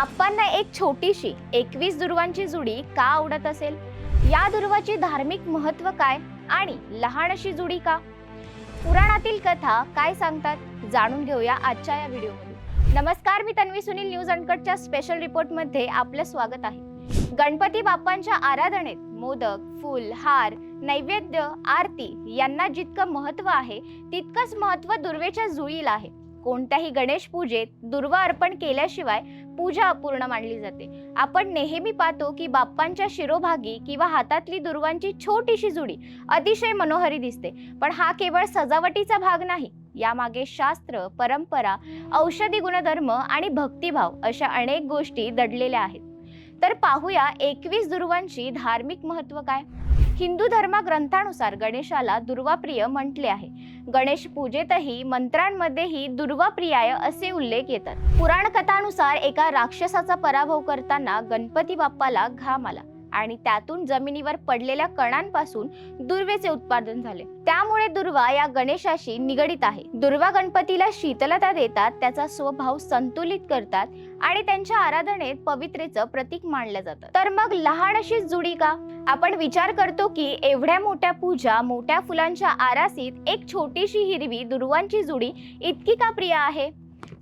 बाप्पांना एक छोटीशी एकवीस दुर्वांची जुडी का आवडत असेल? या दुर्वाची धार्मिक महत्त्व काय आणि लहान अशी जुडी का? पुराणातील कथा काय सांगतात? जाणून घेऊया आजच्या या व्हिडिओमध्ये नमस्कार मी तन्वी सुनील न्यूज अनकटच्या स्पेशल रिपोर्टमध्ये आपलं स्वागत आहे. गणपती बाप्पांच्या आराधनेत मोदक फुल हार नैवेद्य आरती यांना जितकं महत्त्व आहे तितकंच महत्त्व दुर्वेच्या जुळीला आहे. कोणत्याही गणेश पूजेत दुर्वा अर्पण केल्याशिवाय पूजा अपूर्ण मानली जाते. आपण नेहमी पाहतो की बाप्पांच्या शिरोभागी किंवा हातातली दुर्वांची छोटीशी जुडी अतिशय मनोहरी दिसते. पण हा केवळ सजावटीचा भाग नाही यामागे शास्त्र परंपरा औषधी गुणधर्म आणि भक्तिभाव अशा अनेक गोष्टी दडलेल्या आहेत. तर पाहूया एकवीस दुर्वांची धार्मिक महत्त्व काय? हिंदू धर्म ग्रंथानुसार गणेशाला दुर्वाप्रिय म्हटले आहे. गणेश पूजेतही मंत्रांमध्येही दुर्वाप्रियाय असे उल्लेख येतात. पुराण कथानुसार एका राक्षसाचा पराभव करताना गणपती बाप्पाला घाम आला. आणि त्यातून जमिनीवर पडलेल्या कणांपासून दुर्वेचे उत्पादन झाले. त्यामुळे दुर्वा या गणेशाशी निगडित आहे. दुर्वा गणपतीला शीतलता देतात त्याचा स्वभाव संतुलित करतात आणि त्यांच्या आराधनेत पवित्रेचं प्रतीक मानलं जातं. तर मग लहान अशीच जुडी का? आपण विचार करतो की एवढ्या मोठ्या पूजा मोठ्या फुलांच्या आरासीत एक छोटीशी हिरवी दुर्वांची जुडी इतकी का प्रिय आहे?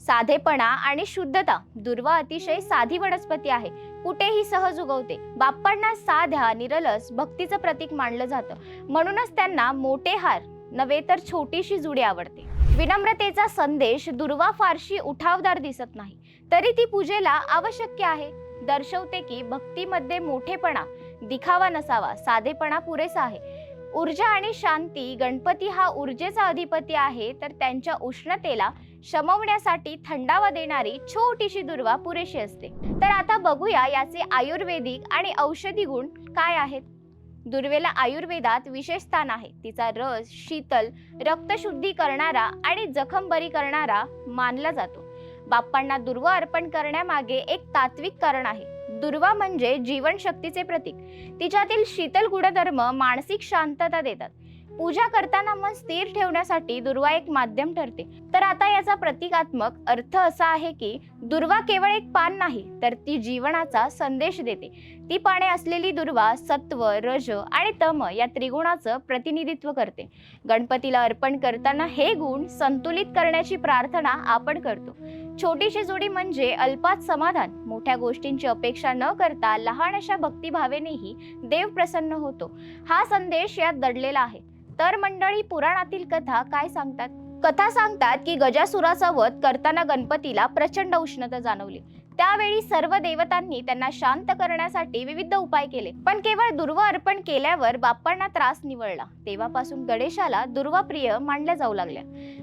साधेपणा आणि शुद्धता. दुर्वा अतिशय साधी वनस्पती आहे. कुठेही सहज उगवते. बाप्पांना साध्या निरलस भक्तीचं प्रतीक मानलं जातं. म्हणूनच त्यांना मोठे हार नव्हे तर छोटीशी जुडी आवडते. विनम्रतेचा संदेश दुर्वा फारशी उठावदार दिसत नाही. तरी ती पूजेला आवश्यक आहे. दर्शवते की भक्तीमध्ये मोठेपणा दिखावा नसावा साधेपणा पुरेसा आहे. ऊर्जा आणि शांती गणपती हा ऊर्जेचा अधिपती आहे तर त्यांच्या उष्णतेला शमवण्यासाठी थंडावा देणारी छोटीशी दुर्वा पुरेशी असते. तर आता बघूया याचे आयुर्वेदिक आणि औषधी गुण काय आहेत? दुर्वेला आयुर्वेदात विशेष स्थान आहे. तिचा रस शीतल रक्तशुद्धी करणारा आणि जखम बरी करणारा मानला जातो. बाप्पांना दुर्वा अर्पण करण्यामागे एक तात्विक कारण आहे. दुर्वा म्हणजे जीवनशक्तीचे प्रतीक. तिच्यातील शीतल गुणधर्म मानसिक शांतता देतात. पूजा करताना मन स्थिर ठेवण्यासाठी दुर्वा एक माध्यम ठरते. तर आता याचा प्रतिकात्मक अर्थ असा आहे की दुर्वा केवळ एक पान नाही तर ती जीवनाचा संदेश देते. ती पाने असलेली दुर्वा सत्व रज आणि तम या त्रिगुणाचं प्रतिनिधित्व करते. गणपतीला अर्पण करताना हे गुण संतुलित करण्याची प्रार्थना आपण करतो. छोटीशी जोडी म्हणजे अल्पात समाधान. मोठ्या गोष्टींची अपेक्षा न करता लहान अशा भक्तिभावेनेही देव प्रसन्न होतो. हा संदेश यात दडलेला आहे. तर मंडळी पुराणातील कथा काय सांगतात? कथा सांगतात की गजासुराचा वध करताना गणपतीला प्रचंड उष्णता जाणवली. त्यावेळी सर्व देवतांनी त्यांना शांत करण्यासाठी विविध उपाय केले. पण केवळ दुर्वा अर्पण केल्यावर बाप्पांना त्रास निवळला. तेव्हापासून गणेशाला दुर्वा प्रिय मानल्या जाऊ लागल्या.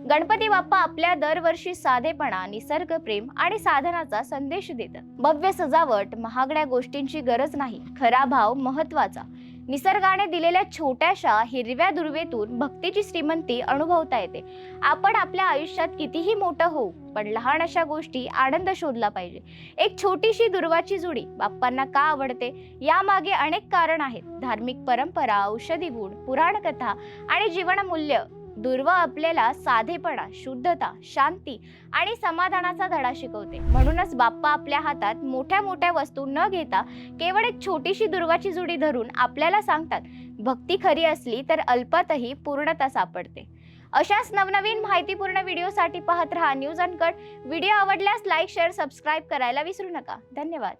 गणपती बाप्पा आपल्या दरवर्षी साधेपणा निसर्ग प्रेम आणि साधनाचा संदेश देतात. भव्य सजावट महागड्या गोष्टींची गरज नाही. खरा भाव महत्त्वाचा निसर्गाने दिलेल्या छोट्याशा हिरव्या दुर्वेतून भक्तीची श्रीमंती अनुभवता येते. आपण आपल्या आयुष्यात कितीही मोठं होऊ पण लहान अशा गोष्टी आनंद शोधला पाहिजे. एक छोटीशी दुर्वाची जुडी बाप्पांना का आवडते? यामागे अनेक कारण आहेत. धार्मिक परंपरा औषधी गुण पुराणकथा आणि जीवनमूल्य दुर्वा आपल्याला साधेपणा शुद्धता शांती आणि समाधानाचा धडा शिकवते. म्हणूनच बाप्पा आपल्या हातात मोठ्या मोठ्या वस्तू न घेता केवळ एक छोटीशी दुर्वाची जुडी धरून आपल्याला सांगतात भक्ती खरी असली तर अल्पातही पूर्णता सापडते. अशाच नवनवीन माहितीपूर्ण व्हिडिओसाठी पाहत रहा न्यूज अनकट. व्हिडिओ आवडल्यास लाईक शेअर सबस्क्राईब करायला विसरू नका. धन्यवाद.